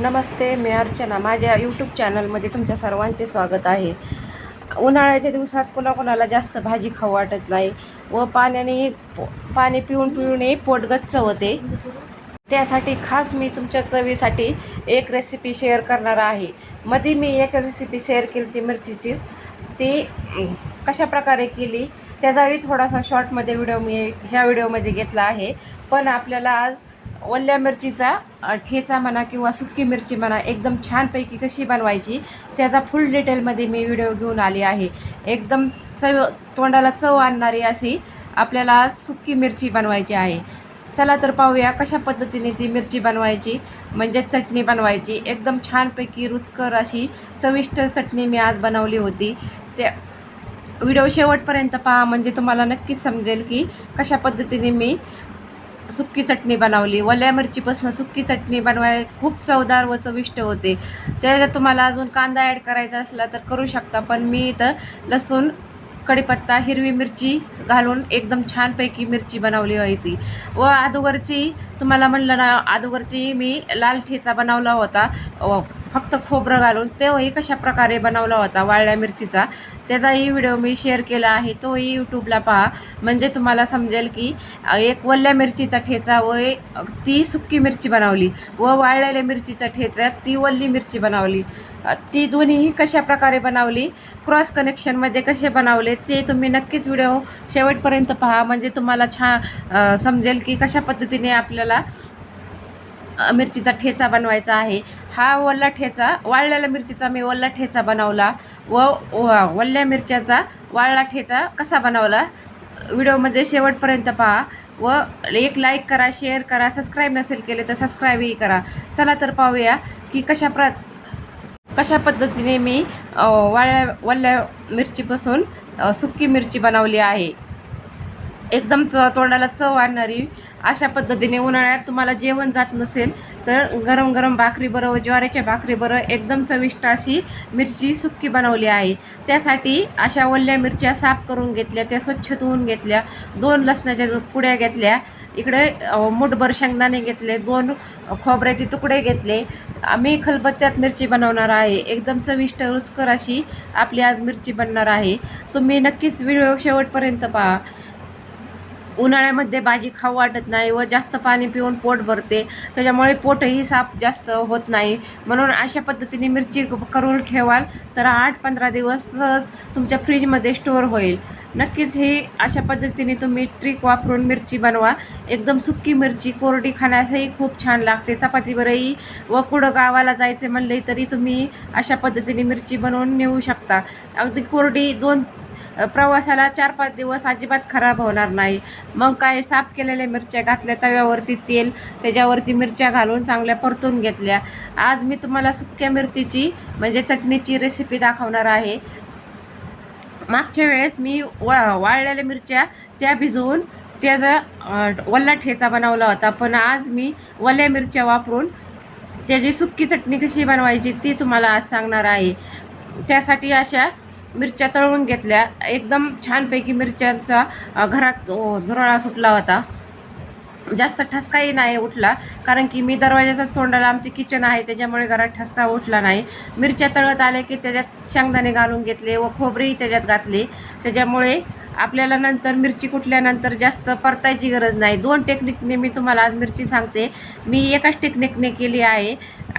नमस्ते मी अर्चना. माझ्या यूट्यूब चॅनलमध्ये तुमच्या सर्वांचे स्वागत आहे. उन्हाळ्याच्या दिवसात कोणाकोणाला जास्त भाजी खाऊ वाटत नाही व पाण्याने पाणी पिऊन पिऊनही पोट गच्च होते त्यासाठी खास मी तुमच्या चवीसाठी एक रेसिपी शेअर करणार आहे. मध्ये मी एक रेसिपी शेअर केली ती मिरचीचीच. ती कशाप्रकारे कशा प्रकारे केली त्याचाही थोडासा शॉर्टमध्ये व्हिडिओ मी ह्या व्हिडिओमध्ये घेतला आहे. पण आपल्याला आज ओल्या मिरचीचा ठेचा म्हणा किंवा सुकी मिरची म्हणा एकदम छानपैकी कशी बनवायची त्याचा फुल डिटेलमध्ये मी व्हिडिओ घेऊन आली आहे. एकदम चव तोंडाला चव आणणारी अशी आपल्याला आज सुकी मिरची बनवायची आहे. चला तर पाहूया कशा पद्धतीने ती मिरची बनवायची म्हणजे चटणी बनवायची. एकदम छानपैकी रुचकर अशी चविष्ट चटणी मी आज बनवली होती. त्या व्हिडिओ शेवटपर्यंत पहा म्हणजे तुम्हाला नक्कीच समजेल की कशा पद्धतीने मी सुक्की चटणी बनवली. वल्या मिरचीपासून सुक्की चटणी बनवाय खूप चवदार व चविष्ट होते. त्याच्यात तुम्हाला अजून कांदा ॲड करायचा असला तर करू शकता पण मी इथं लसूण कढीपत्ता हिरवी मिरची घालून एकदम छानपैकी मिरची बनवली होती. व अगोदरची तुम्हाला म्हणलं ना अदोगरची मी लाल ठेचा बनवला होता. व फक्त खोबरं घालून तोही कशा प्रकारे बनवला होता वाळल्या मिरचीचा त्याचाही व्हिडिओ मी शेअर केला आहे. तोही यूट्यूबला पहा. म्हणजे तुम्हाला समजेल की एक वल्ल्या मिरचीचा ठेचा व ती सुक्की मिरची बनवली व वाळलेल्या मिरचीचा ठेचा ती वल्ली मिरची बनवली. ती दोन्हीही कशा प्रकारे बनवली क्रॉस कनेक्शनमध्ये कसे बनवले ते तुम्ही नक्कीच व्हिडिओ शेवटपर्यंत पहा. म्हणजे तुम्हाला छान समजेल की कशा पद्धतीने आपल्याला मिरचीचा ठेचा बनवायचा आहे. हा वल्ला ठेचा वाळलेल्या मिरचीचा मी वल्ला ठेचा बनवला व वल्ल्या मिरच्याचा वाळला ठेचा कसा बनवला? व्हिडिओमध्ये शेवटपर्यंत पहा व एक लाईक करा शेअर करा सबस्क्राईब नसेल केले तर सबस्क्राईबही करा. चला तर पाहूया की कशा प्र कशा पद्धतीने मी वाळल्या वल्ल्या मिरचीपासून सुकी मिरची बनवली आहे. एकदम च तोंडाला चव आणणारी अशा पद्धतीने उन्हाळ्यात तुम्हाला जेवण जात नसेल तर गरम गरम भाकरी बरं व ज्वारीच्या भाकरी बरं एकदम चविष्ट अशी मिरची सुक्की बनवली आहे. त्यासाठी अशा ओल्या मिरच्या साफ करून घेतल्या त्या स्वच्छ धुवून घेतल्या दोन लसणाच्या पुड्या घेतल्या इकडे मुठभर शेंगदाणे घेतले दोन खोबऱ्याचे तुकडे घेतले. आम्ही खलबत्त्यात मिरची बनवणार आहे. एकदम चविष्ट रुसकर अशी आपली आज मिरची बनणार आहे. तुम्ही नक्कीच व्हिडिओ शेवटपर्यंत पहा. उन्हाळ्यामध्ये भाजी खाऊ वाटत नाही व जास्त पाणी पिऊन पोट भरते. त्याच्यामुळे पोटही साफ जास्त होत नाही. म्हणून अशा पद्धतीने मिरची करून ठेवाल तर आठ पंधरा दिवस सहज तुमच्या फ्रीजमध्ये स्टोअर होईल. नक्कीच ही अशा पद्धतीने तुम्ही ट्रिक वापरून मिरची बनवा. एकदम सुक्की मिरची कोरडी खाण्यासही खूप छान लागते. चपातीवरही व कुठं गावाला जायचे म्हणले तरी तुम्ही अशा पद्धतीने मिरची बनवून नेऊ शकता. अगदी कोरडी दोन प्रवासाला चार पाच दिवस अजिबात खराब होणार नाही. मग काय साफ केलेल्या मिरच्या घातल्या तव्यावरती तेल त्याच्यावरती मिरच्या घालून चांगल्या परतून घेतल्या. आज मी तुम्हाला सुक्या मिरचीची म्हणजे चटणीची रेसिपी दाखवणार आहे. मागच्या वेळेस मी वा वाळलेल्या मिरच्या त्या भिजवून त्याचा वल्ला ठेचा बनवला होता. पण आज मी वल्या मिरच्या वापरून त्याची सुक्की चटणी कशी बनवायची ती तुम्हाला आज सांगणार आहे. त्यासाठी अशा मिरच्या तळून घेतल्या. एकदम छानपैकी मिरच्यांचा घरात धुराळा सुटला होता. जास्त ठसकाही नाही उठला कारण की मी दरवाजाच्या तोंडाला आमचे किचन आहे त्याच्यामुळे घरात ठसका उठला नाही. मिरच्या तळत आले की त्याच्यात शेंगदाणे घालून घेतले व खोबरेही त्याच्यात घातले. त्याच्यामुळे आपल्याला नंतर मिरची कुटल्यानंतर जास्त परतायची गरज नाही. दोन टेक्निकने मी तुम्हाला आज मिरची सांगते. मी एकाच टेक्निकने केली आहे.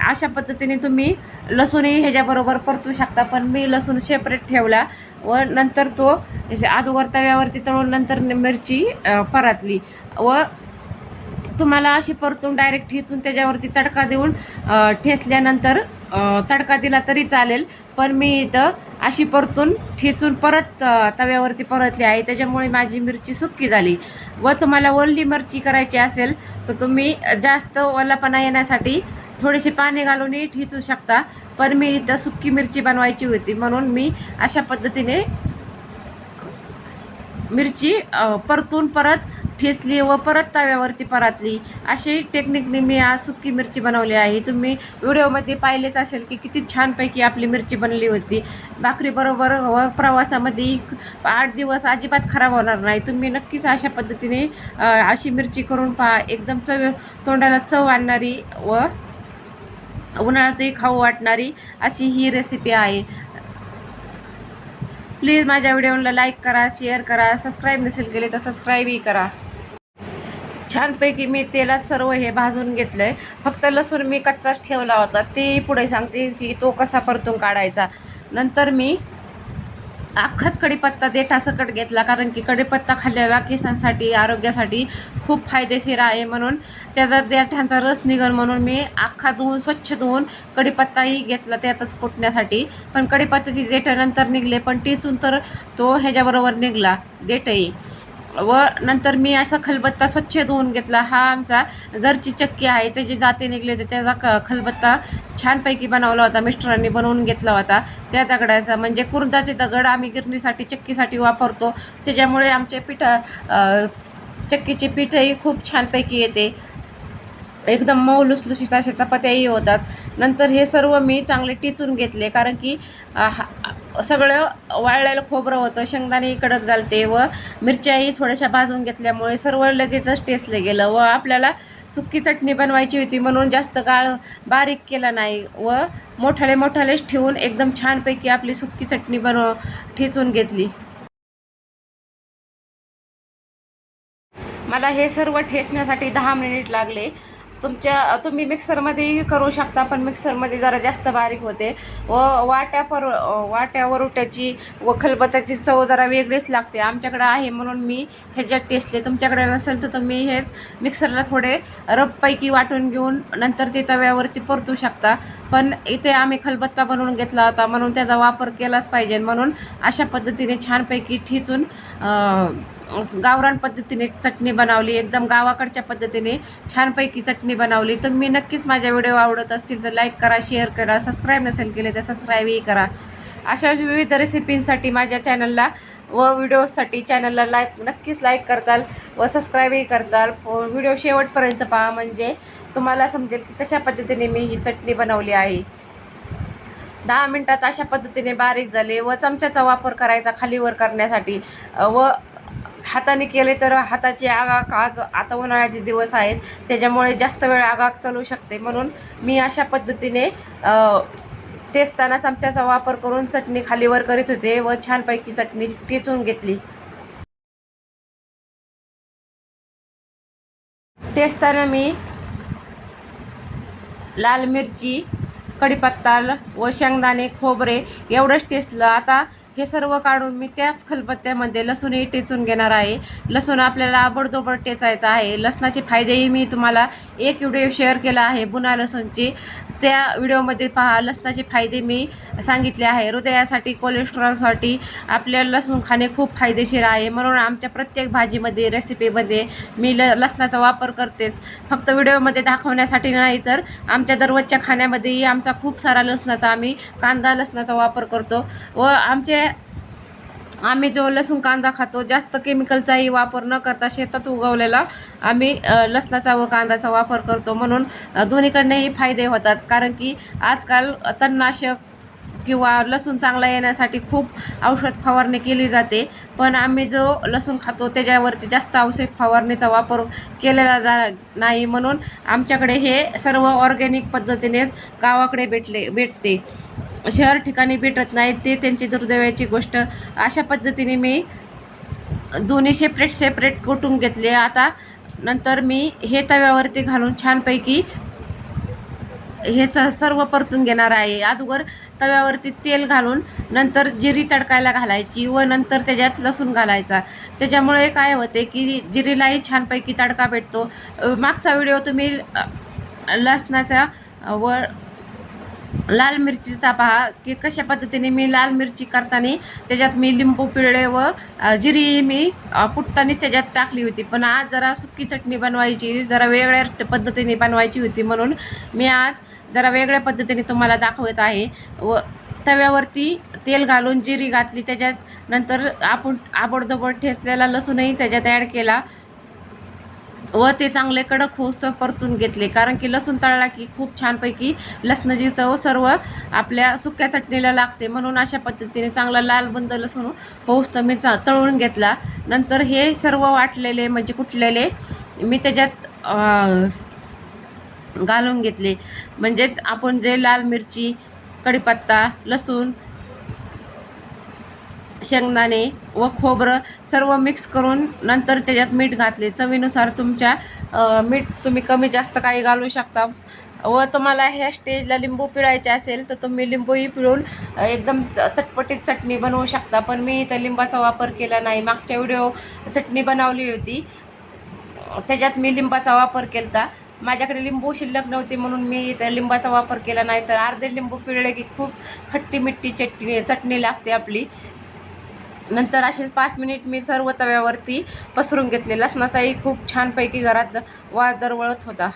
अशा पद्धतीने तुम्ही लसूणही ह्याच्याबरोबर परतू शकता पण मी लसूण सेपरेट ठेवला व नंतर तो अगोदर तव्यावरती तळून नंतर मिरची परतली व तुम्हाला अशी परतून डायरेक्ट ठेचून त्याच्यावरती तडका देऊन ठेसल्यानंतर ठेचल्यानंतर तडका दिला तरी चालेल पण मी इथं अशी परतून ठेचून परत तव्यावरती परतली आहे. त्याच्यामुळे माझी मिरची सुक्की झाली व तुम्हाला ओली मिरची करायची असेल तर तुम्ही जास्त ओलापणा येण्यासाठी थोडेसे पाणी घालूनही ठेचू शकता पण मी इथं सुक्की मिरची बनवायची होती म्हणून मी अशा पद्धतीने मिरची परतून परत ठेचली व परत तव्यावरती परतली. अशी टेक्निकने मी आज सुकी मिरची बनवली आहे. तुम्ही व्हिडिओमध्ये पाहिलेच असेल की किती छानपैकी आपली मिरची बनली होती. भाकरीबरोबर व प्रवासामध्ये आठ दिवस अजिबात खराब होणार नाही. तुम्ही नक्कीच अशा पद्धतीने अशी मिरची करून पहा. एकदम चव तोंडाला चव आणणारी व उन्हाळ्यातही खाऊ वाटणारी अशी ही रेसिपी आहे. प्लीज माझ्या व्हिडिओला लाईक करा शेअर करा सबस्क्राईब नसेल केले तर सबस्क्राईबही करा. छानपैकी मी तेलात सर्व हे भाजून घेतलं आहे फक्त लसूण मी कच्चाच ठेवला होता. ते पुढे सांगते की तो कसा परतून काढायचा. नंतर मी अख्खाच कडीपत्ता देठासकट घेतला कारण की कढीपत्ता खाल्लेला केसांसाठी आरोग्यासाठी खूप फायदेशीर आहे म्हणून त्याचा देठांचा रस निघल म्हणून मी अख्खा धुवून स्वच्छ धुवून कढीपत्ताही घेतला त्यातच कुटण्यासाठी. पण कढीपत्त्याची देठं नंतर निघले पण टिचून तर तो ह्याच्याबरोबर निघला देठही. व नंतर मी असा खलबत्ता स्वच्छ धुवून घेतला. हा आमचा घरची चक्की आहे. त्याचे जाते निघले होते त्याचा क खलबत्ता छानपैकी बनवला होता. मिस्टरांनी बनवून घेतला होता. त्या दगडाचा म्हणजे कुर्दाचे दगड आम्ही गिरणीसाठी चक्कीसाठी वापरतो. त्याच्यामुळे आमचे पीठ चक्कीचे पीठही खूप छानपैकी येते. एकदम मऊ लुसलुशीत अशा चपात्याही होतात. नंतर हे सर्व मी चांगले टिचून घेतले कारण की हा- सगळं वाळलेलं खोबरं होतं शेंगदाणेही कडक घालते व मिरच्याही थोड्याशा भाजून घेतल्यामुळे सर्व लगेचच टेसलं गेलं व आपल्याला सुक्की चटणी बनवायची होती म्हणून जास्त गाळ बारीक केला नाही व मोठाले मोठालेच ठेवून एकदम छानपैकी आपली सुक्की चटणी बनव ठेचून घेतली. मला हे सर्व ठेचण्यासाठी दहा मिनिट लागले. तुमच्या तुम्ही मिक्सरमध्येही करू शकता पण मिक्सरमध्ये जरा जास्त बारीक होते. व वाट्या पर वाट्या वरुट्याची व खलबत्याची चव जरा वेगळीच लागते. आमच्याकडे आहे म्हणून मी ह्याच्यात टेस्टले तुमच्याकडे नसेल तर तुम्ही हेच मिक्सरला थोडे रबपैकी वाटून घेऊन नंतर ते तव्यावरती परतू शकता. पण इथे आम्ही खलबत्ता बनवून घेतला होता म्हणून त्याचा वापर केलाच पाहिजे. म्हणून अशा पद्धतीने छानपैकी ठिचून गावरान पद्धतीने चटणी बनवली एकदम गावाकडच्या पद्धतीने छानपैकी चटणी बनवली. तुम्ही नक्कीच माझ्या व्हिडिओ आवडत असतील तर लाईक करा शेअर करा सबस्क्राईब नसेल केले तर सबस्क्राईबही करा. अशा विविध रेसिपींसाठी माझ्या चॅनलला व व्हिडिओसाठी चॅनलला लाईक नक्कीच लाईक करताल व सबस्क्राईबही करताल. व्हिडिओ शेवटपर्यंत पहा म्हणजे तुम्हाला समजेल की कशा पद्धतीने मी ही चटणी बनवली आहे. दहा मिनटात अशा पद्धतीने बारीक झाले व चमच्याचा वापर करायचा खालीवर करण्यासाठी. व हाताने केले तर हाताची आगाक आज आता उन्हाळ्याचे दिवस आहेत. त्याच्यामुळे जास्त वेळ आगाक चालू शकते. म्हणून मी अशा पद्धतीने टेस्ताना टेचताना चमच्याचा वापर करून चटणी खालीवर करीत होते व छानपैकी चटणी टेचून घेतली. टेचताना मी लाल मिरची कढीपत्ता व शेंगदाणे खोबरे एवढंच टेस्टलं. आता हे सर्व काढून मी त्याच खलबत्त्यामध्ये लसूणही टेचून घेणार आहे. लसूण आपल्याला आबडतोबड टेचायचा आहे. लसणाचे फायदेही मी तुम्हाला एक व्हिडिओ शेअर केला आहे. बुना लसूणची. त्या व्हिडिओमध्ये पहा लसणाचे फायदे मी सांगितले आहे. हृदयासाठी कोलेस्ट्रॉलसाठी आपल्याला लसूण खाणे खूप फायदेशीर आहे. म्हणून आमच्या प्रत्येक भाजीमध्ये रेसिपीमध्ये मी ल लसणाचा वापर करतेच. फक्त व्हिडिओमध्ये दाखवण्यासाठी नाही तर आमच्या दररोजच्या खाण्यामध्येही आमचा खूप सारा लसणाचा आम्ही कांदा लसणाचा वापर करतो. व आमचे आम्ही जो लसूण कांदा खातो जास्त केमिकलचाही वापर न करता शेतात उगवलेला आम्ही लसणाचा व कांद्याचा वापर करतो. म्हणून दोन्हीकडनेही फायदे होतात. कारण की आजकाल तणनाशक किंवा लसूण चांगला येण्यासाठी खूप औषध फवारणी केली जाते. पण आम्ही जो लसूण खातो त्याच्यावरती जास्त औषध फवारणीचा वापर केलेला जा नाही म्हणून आमच्याकडे हे सर्व ऑर्गॅनिक पद्धतीनेच गावाकडे भेटले भेटते. शहर ठिकाणी भेटत नाही ते त्यांची दुर्दैवाची गोष्ट. अशा पद्धतीने मी दोन्ही सेपरेट सेपरेट कुटून घेतले. आता नंतर मी हे तव्यावरती घालून छानपैकी हेच सर्व परतून घेणार आहे. अगोदर तव्यावरती तेल घालून नंतर जिरी तडकायला घालायची व नंतर त्याच्यात लसूण घालायचा. त्याच्यामुळे काय होते की जिरीलाही छानपैकी तडका भेटतो. मागचा व्हिडिओ तुम्ही लसणाचा व लाल मिरचीचा पहा की कशा पद्धतीने मी लाल मिरची करताना त्याच्यात मी लिंबू पिळले व जिरी मी अ, फुटतानीच त्याच्यात टाकली होती. पण आज जरा सुकी चटणी बनवायची जरा वेगळ्या पद्धतीने बनवायची होती म्हणून मी आज जरा वेगळ्या पद्धतीने तुम्हाला दाखवत आहे. व तव्यावरती तेल घालून जिरी घातली त्याच्यात नंतर आपण आबडदोबड ठेचलेला लसूणही त्याच्यात ॲड केला. व ते चांगले कडक होऊस तर परतून घेतले. कारण की लसूण तळला की खूप छानपैकी लसणाची चव सर्व आपल्या सुक्या चटणीला लागते. म्हणून अशा पद्धतीने चांगला लाल बंद लसूण होऊस तर मी चा तळून घेतला. नंतर हे सर्व वाटलेले म्हणजे कुटलेले मी त्याच्यात घालून घेतले. म्हणजेच आपण जे लाल मिरची कढीपत्ता लसूण शेंगदाणे व खोबरं सर्व मिक्स करून नंतर त्याच्यात मीठ घातले. चवीनुसार तुमच्या मीठ तुम्ही कमी जास्त काही घालू शकता. व तुम्हाला ह्या स्टेजला लिंबू पिळायचे असेल तर तुम्ही लिंबूही पिळून एकदम च- चटपटीत चटणी बनवू शकता. पण मी इथं लिंबाचा वापर केला नाही. मागच्या व्हिडिओ चटणी बनवली होती. त्याच्यात मी लिंबाचा वापर केला माझ्याकडे लिंबू शिल्लक नव्हते म्हणून मी इथं लिंबाचा वापर केला नाही. तर अर्धे लिंबू पिळले की खूप खट्टी मिट्टी चटणी चटणी लागते आपली. नंतर असेच पाच मिनिट मी सर्व तव्यावरती पसरून घेतले. लसणाचाही खूप छानपैकी घरात वास दरवळत होता.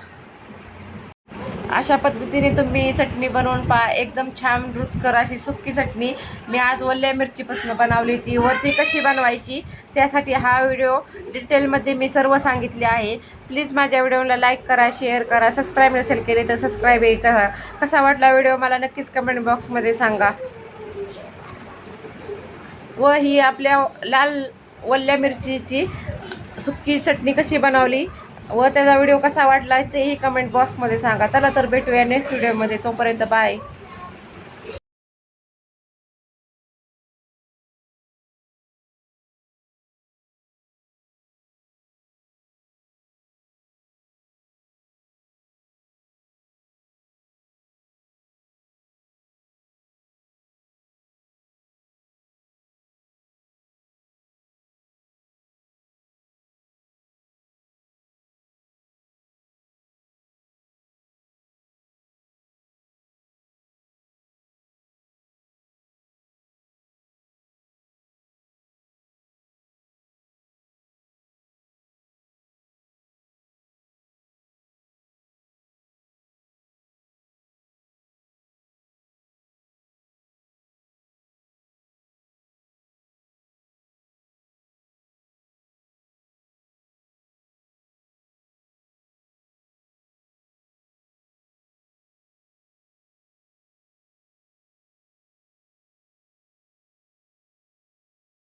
अशा पद्धतीने तुम्ही चटणी बनवून पहा. एकदम छान रुचकर अशी सुक्की चटणी. मी आज ओल्या मिरचीपासून बनवली होती. व ती कशी बनवायची त्यासाठी हा व्हिडिओ डिटेलमध्ये मी सर्व सांगितले आहे. प्लीज माझ्या व्हिडिओला लाईक करा शेअर करा सबस्क्राईब नसेल केले तर सबस्क्राईबही करा. कसा वाटला व्हिडिओ मला नक्कीच कमेंट बॉक्समध्ये सांगा. व ही आपल्या लाल वल्ल्या मिरचीची सुक्की चटणी कशी बनवली व त्याचा व्हिडिओ कसा वाटला तेही कमेंट बॉक्समध्ये सांगा. चला तर भेटूया नेक्स्ट व्हिडिओमध्ये तोपर्यंत बाय